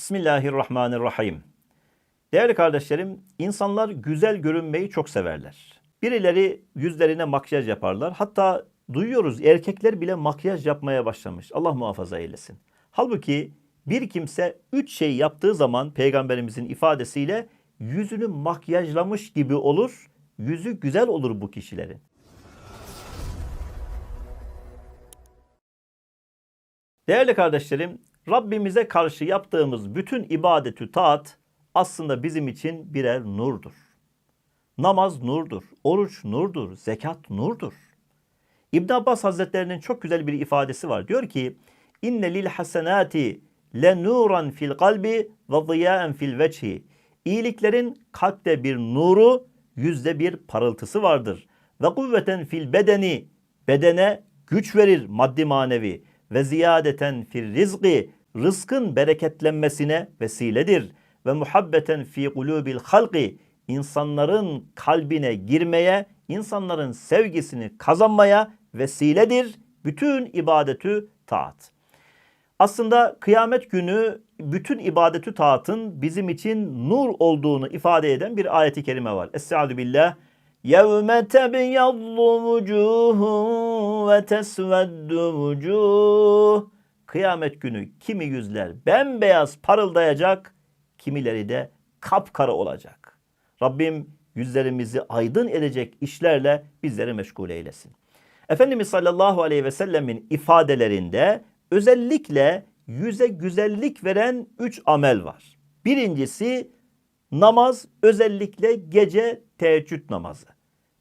Bismillahirrahmanirrahim. Değerli kardeşlerim, insanlar güzel görünmeyi çok severler. Birileri yüzlerine makyaj yaparlar. Hatta duyuyoruz erkekler bile makyaj yapmaya başlamış. Allah muhafaza eylesin. Halbuki bir kimse üç şey yaptığı zaman peygamberimizin ifadesiyle yüzünü makyajlamış gibi olur. Yüzü güzel olur bu kişilerin. Değerli kardeşlerim, Rabbimize karşı yaptığımız bütün ibadetü taat aslında bizim için birer nurdur. Namaz nurdur, oruç nurdur, zekat nurdur. İbn Abbas Hazretlerinin çok güzel bir ifadesi var. Diyor ki: "İnne lil hasenati le nuran fil kalbi ve ziyaen fil veçhi." İyiliklerin kalpte bir nuru, yüzde bir parıltısı vardır. Ve kuvveten fil bedeni, bedene güç verir maddi manevi ve ziyadeten fil rizqi rızkın bereketlenmesine vesiledir ve muhabbeten fi kulubil halqi insanların kalbine girmeye, insanların sevgisini kazanmaya vesiledir bütün ibadetü taat. Aslında kıyamet günü bütün ibadetü taatın bizim için nur olduğunu ifade eden bir ayeti kerime var. Estaizu billah. يَوْمَ تَبْيَضُّ وُجُوهٌ ve tesveddu vucuh. Kıyamet günü kimi yüzler bembeyaz parıldayacak, kimileri de kapkara olacak. Rabbim yüzlerimizi aydın edecek işlerle bizleri meşgul eylesin. Efendimiz sallallahu aleyhi ve sellemin ifadelerinde özellikle yüze güzellik veren üç amel var. Birincisi namaz özellikle gece teheccüd namazı.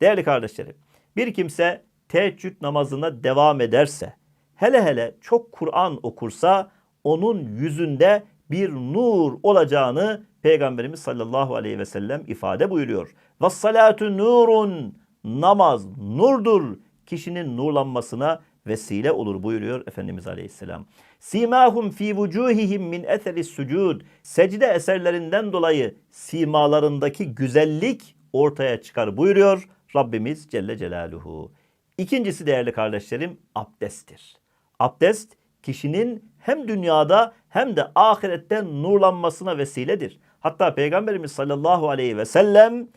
Değerli kardeşlerim bir kimse teheccüd namazına devam ederse hele hele çok Kur'an okursa onun yüzünde bir nur olacağını Peygamberimiz sallallahu aleyhi ve sellem ifade buyuruyor. Ve salatu nurun namaz nurdur kişinin nurlanmasına vesile olur buyuruyor Efendimiz Aleyhisselam. Simahum fi vucuhihim min eseri sucud. Secde eserlerinden dolayı simalarındaki güzellik ortaya çıkar buyuruyor Rabbimiz Celle Celaluhu. İkincisi değerli kardeşlerim abdesttir. Abdest kişinin hem dünyada hem de ahirette nurlanmasına vesiledir. Hatta Peygamberimiz sallallahu aleyhi ve sellem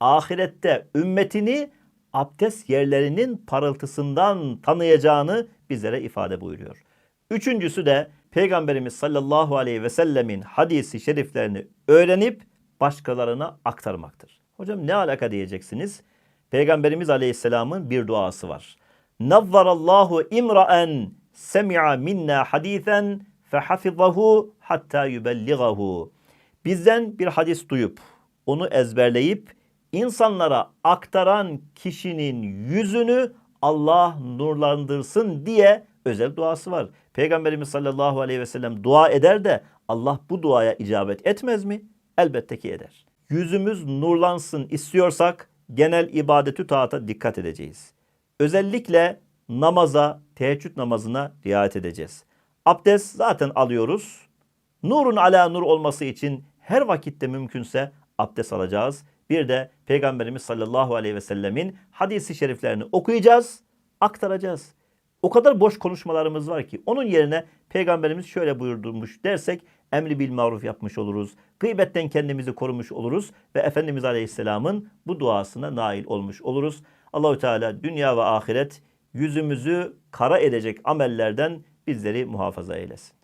ahirette ümmetini abdest yerlerinin parıltısından tanıyacağını bizlere ifade buyuruyor. Üçüncüsü de Peygamberimiz sallallahu aleyhi ve sellemin hadisi şeriflerini öğrenip başkalarına aktarmaktır. Hocam ne alaka diyeceksiniz? Peygamberimiz aleyhisselamın bir duası var. Nazzarallahu imraen semi'a minna hadisen fehafizahu hatta yubelligahu. Bizden bir hadis duyup onu ezberleyip insanlara aktaran kişinin yüzünü Allah nurlandırsın diye özel duası var. Peygamberimiz sallallahu aleyhi ve sellem dua eder de Allah bu duaya icabet etmez mi? Elbette ki eder. Yüzümüz nurlansın istiyorsak genel ibadetü taata dikkat edeceğiz. Özellikle namaza, teheccüd namazına riayet edeceğiz. Abdest zaten alıyoruz. Nurun ala nur olması için her vakitte mümkünse abdest alacağız. Bir de Peygamberimiz sallallahu aleyhi ve sellemin hadisi şeriflerini okuyacağız, aktaracağız. O kadar boş konuşmalarımız var ki onun yerine Peygamberimiz şöyle buyurdurmuş dersek emri bil maruf yapmış oluruz. Gıybetten kendimizi korumuş oluruz ve Efendimiz Aleyhisselam'ın bu duasına nail olmuş oluruz. Allahü Teala dünya ve ahiret yüzümüzü kara edecek amellerden bizleri muhafaza eylesin.